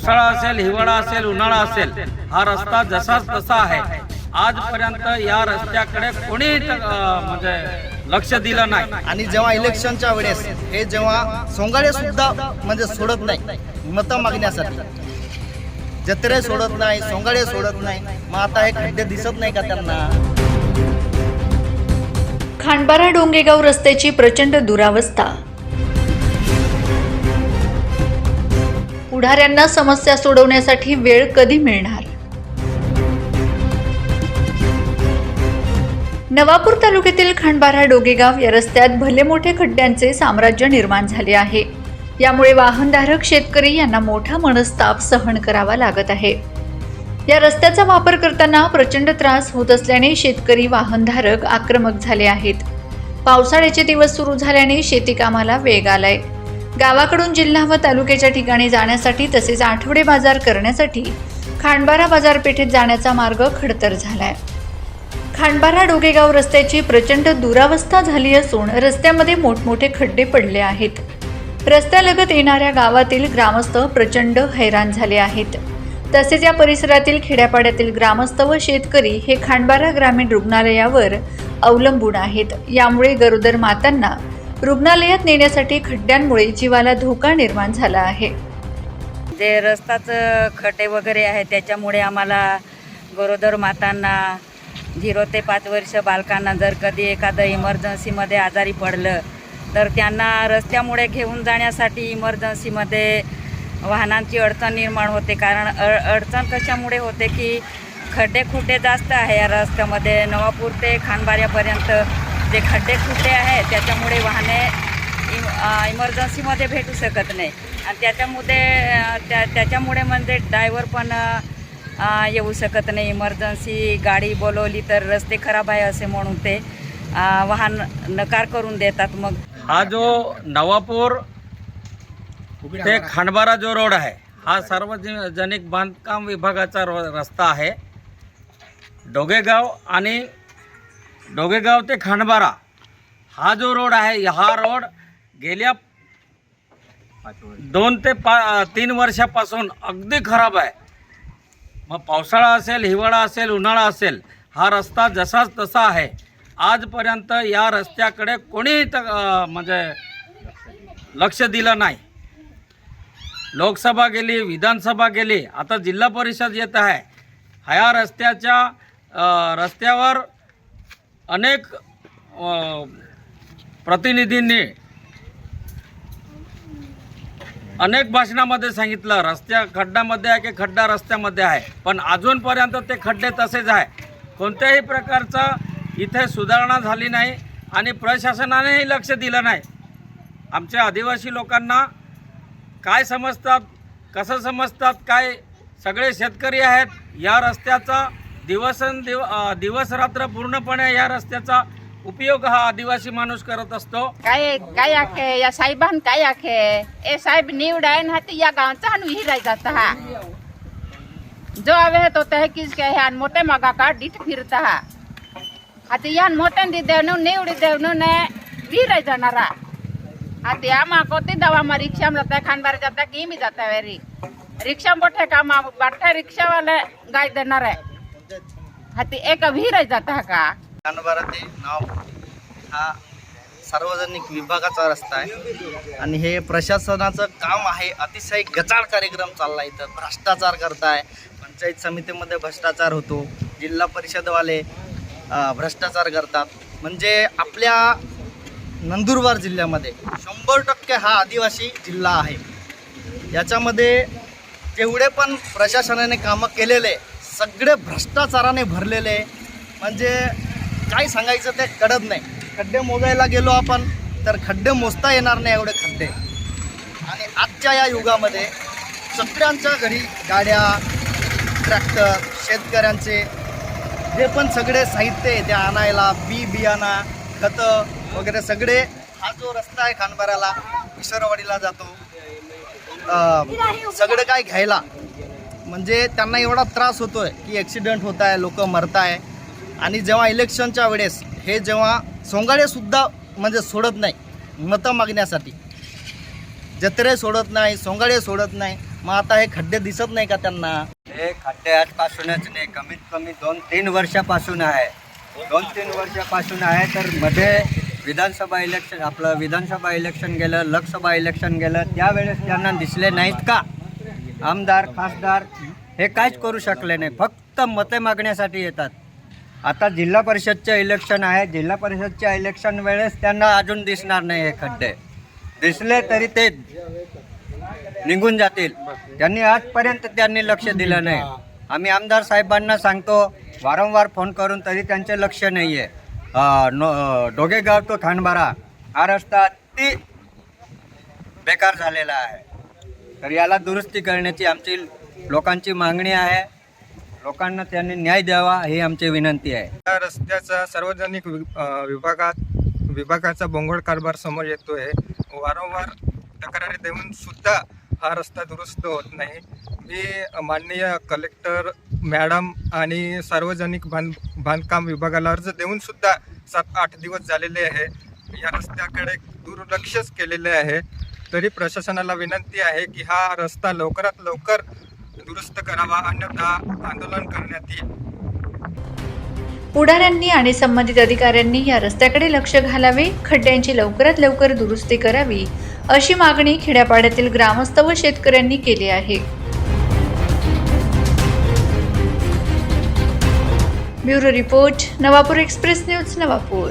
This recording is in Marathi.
पावसाळा असेल हिवाळा असेल उन्हाळा असेल हा रस्ता जसाच तसा आहे. आजपर्यंत या रस्त्याकडे कोणी म्हणजे लक्ष दिलं नाही. आणि जेव्हा इलेक्शनच्या वेळेस हे जेव्हा सोंगाडे सुद्धा म्हणजे सोडत नाही मतं मागण्यासाठी. जत्रे सोडत नाही सोंगाडे सोडत नाही मग आता हे खड्डे दिसत नाही का त्यांना? खांडबारा डोंगेगाव रस्त्याची प्रचंड दुरावस्था. पुढाऱ्यांना समस्या सोडवण्यासाठी वेळ कधी मिळणार? नवापूर तालुक्यातील खांडबारा डोगेगाव या रस्त्यात भले मोठे खड्ड्यांचे साम्राज्य निर्माण झाले आहे. यामुळे वाहनधारक शेतकरी यांना मोठा मनस्ताप सहन करावा लागत आहे. या रस्त्याचा वापर करताना प्रचंड त्रास होत असल्याने शेतकरी वाहनधारक आक्रमक झाले आहेत. पावसाळ्याचे दिवस सुरू झाल्याने शेती कामाला वेग आलाय. गावाकडून जिल्हा व तालुक्याच्या ठिकाणी जाण्यासाठी तसेच आठवडे बाजार करण्यासाठी खांडबारा बाजारपेठेत जाण्याचा मार्ग खडतर झालाय. खांडबारा डोगेगाव रस्त्याची प्रचंड दुरावस्था झाली असून रस्त्यामध्ये मोठमोठे खड्डे पडले आहेत. रस्त्यालगत येणाऱ्या गावातील ग्रामस्थ प्रचंड हैराण झाले आहेत. तसेच या परिसरातील खेड्यापाड्यातील ग्रामस्थ व शेतकरी हे खांडबारा ग्रामीण रुग्णालयावर अवलंबून आहेत. यामुळे गरोदर मातांना रुग्णालयात नेण्यासाठी खड्ड्यांमुळे जीवाला धोका निर्माण झाला आहे. जे रस्ताचं खड्डे वगैरे आहे त्याच्यामुळे आम्हाला गरोदर मातांना झिरो ते पाच वर्ष बालकांना जर कधी एखादं इमर्जन्सीमध्ये आजारी पडलं तर त्यांना रस्त्यामुळे घेऊन जाण्यासाठी इमर्जन्सीमध्ये वाहनांची अडचण निर्माण होते. कारण अडचण कशामुळे होते की खड्डे खुड्डे जास्त आहे या रस्त्यामध्ये. नवापूर ते खानबाऱ्यापर्यंत जे खड्डे खुड्डे आहे त्याच्यामुळे वाहने इम इमर्जन्सीमध्ये भेटू शकत नाही. आणि त्याच्यामुळे त्या त्याच्यामुळे म्हणजे ड्रायव्हर पण येऊ शकत नाही. इमर्जन्सी गाडी बोलवली तर रस्ते खराब आहे असे म्हणून ते वाहन नकार करून देतात मग. हा जो नवापूर ते खांडबारा जो रोड आहे हा सार्वजनिक बांधकाम विभागाचा रस्ता आहे. डोगेगाव आणि डोगेगाव ते खांडबारा. हा जो रोड आहे हा रोड गेल्या दोन ते पा तीन वर्षापासून अगदी खराब आहे. मग पावसाळा असेल हिवाळा असेल उन्हाळा असेल हा रस्ता जसाच तसा आहे. आजपर्यंत या रस्त्याकडे कोणीही त म्हणजे लक्ष दिलं नाही. लोकसभा गेली विधानसभा गेली आता जिल्हा परिषद येत आहे. ह्या रस्त्याच्या रस्त्यावर अनेक प्रतिनिधींनी अनेक भाषणामध्ये सांगितलं रस्त्या खड्ड्यामध्ये आहे की खड्डा रस्त्यामध्ये आहे. पण अजूनपर्यंत ते खड्डे तसेच आहे. कोणत्याही प्रकारचं इथे सुधारणा झाली नाही आणि प्रशासनानेही लक्ष दिलं नाही. आमच्या आदिवासी लोकांना काय समजतात कसं समजतात काय सगळे शेतकरी आहेत या रस्त्याचा दिवसन दिव दिवस रात्र पूर्णपणे या रस्त्याचा उपयोग हा आदिवासी माणूस करत असतो. काय काय आखे या साहेबान काय आखे ए साहेब निवडाय ना ते या गावचा हान विहिराय जाता हा. जो आवे तो तहकीज के ह्यान मोठे मागा का डीठ फिरता हा. आता यान मोठे दी देवनु निवडी देवनु ने विहिराय जाणारा आता या मा ते दवा मा रिक्षा में जाता खानबार जाता की मी जाता वेरी. रिक्षा मोठे का मा बाठा रिक्षा वाले गाय देणार आहे. हाती एक विहिराय जाता का? कानबारा ते नाव हा सार्वजनिक विभागाचा रस्ता आहे. आणि हे प्रशासनाचं काम आहे. अतिशय गचाळ कार्यक्रम चालला इथं. भ्रष्टाचार करताय. पंचायत समितीमध्ये भ्रष्टाचार होतो. जिल्हा परिषदवाले भ्रष्टाचार करतात. म्हणजे आपल्या नंदुरबार जिल्ह्यामध्ये शंभर टक्के हा आदिवासी जिल्हा आहे. याच्यामध्ये जेवढे पण प्रशासनाने कामं केलेले सगळे भ्रष्टाचाराने भरलेले म्हणजे काय सांगायचं ते कळत नाही. खड्डे मोजायला गेलो आपण तर खड्डे मोजता येणार नाही एवढे खड्डे. आणि आजच्या या युगामध्ये सगळ्यांच्या घरी गाड्या ट्रॅक्टर शेतकऱ्यांचे जे पण सगळे साहित्य आहे ते आणायला बी बियाणा खतं वगैरे सगळे हा जो रस्ता आहे खानबाराला किशोरवाडीला जातो. सगळं काय घ्यायला. म्हणजे त्यांना एवढा त्रास होतोय की ॲक्सिडेंट होत आहे लोक मरत आहे आणि जेव्हा इलेक्शनच्या वेळेस हे जेव्हा सोंगाडेसुद्धा म्हणजे सोडत नाही मतं मागण्यासाठी. जत्रे सोडत नाही सोंगाडे सोडत नाही मग आता हे खड्डे दिसत नाही का त्यांना? हे खड्डे आजपासूनच नाही कमीत कमी दोन तीन वर्षापासून आहे. दोन तीन वर्षापासून आहे तर मध्ये विधानसभा इलेक्शन आपलं विधानसभा इलेक्शन गेलं लोकसभा इलेक्शन गेलं त्यावेळेस त्यांना दिसले नाहीत का? आमदार खासदार हे काहीच करू शकले नाही. फक्त मते मागण्यासाठी येतात. आता जिल्हा परिषदचे इलेक्शन आहे. जिल्हा परिषदच्या इलेक्शन वेळेस त्यांना अजून दिसणार नाही हे खड्डे. दिसले तरी ते निघून जातील. त्यांनी आजपर्यंत त्यांनी लक्ष दिलं नाही. आम्ही आमदार साहेबांना सांगतो वारंवार फोन करून तरी त्यांचे लक्ष नाही आहे नो डोगेगाव तो खांडबारा हा रस्ता अति बेकार झालेला आहे. तर याला दुरुस्ती करण्याची आमची लोकांची मागणी आहे. लोकांना त्यांनी न्याय द्यावा ही आमची विनंती आहे. या रस्त्याचा सार्वजनिक वि- विभागात विभागाचा बोंगळ कारभार समोर येतोय. वारंवार तक्रारी देऊन सुद्धा हा रस्ता दुरुस्त होत नाही. मी माननीय कलेक्टर मॅडम आणि सार्वजनिक बांध बांधकाम विभागाला अर्ज देऊन सुद्धा सात आठ दिवस झालेले आहे. या रस्त्याकडे दुर्लक्षच केलेले आहे. तरी प्रशासनाला विनंती आहे की हा रस्ता लवकरात लवकर दुरुस्त करावा अन्यथा आंदोलन करण्यात येईल. पुढाऱ्यांनी आणि संबंधित अधिकाऱ्यांनी या रस्त्याकडे लक्ष घालावे खड्ड्यांची लवकरात लवकर दुरुस्ती करावी अशी मागणी खेड्यापाड्यातील ग्रामस्थ व शेतकऱ्यांनी केली आहे. Bureau report Navapur express news Navapur.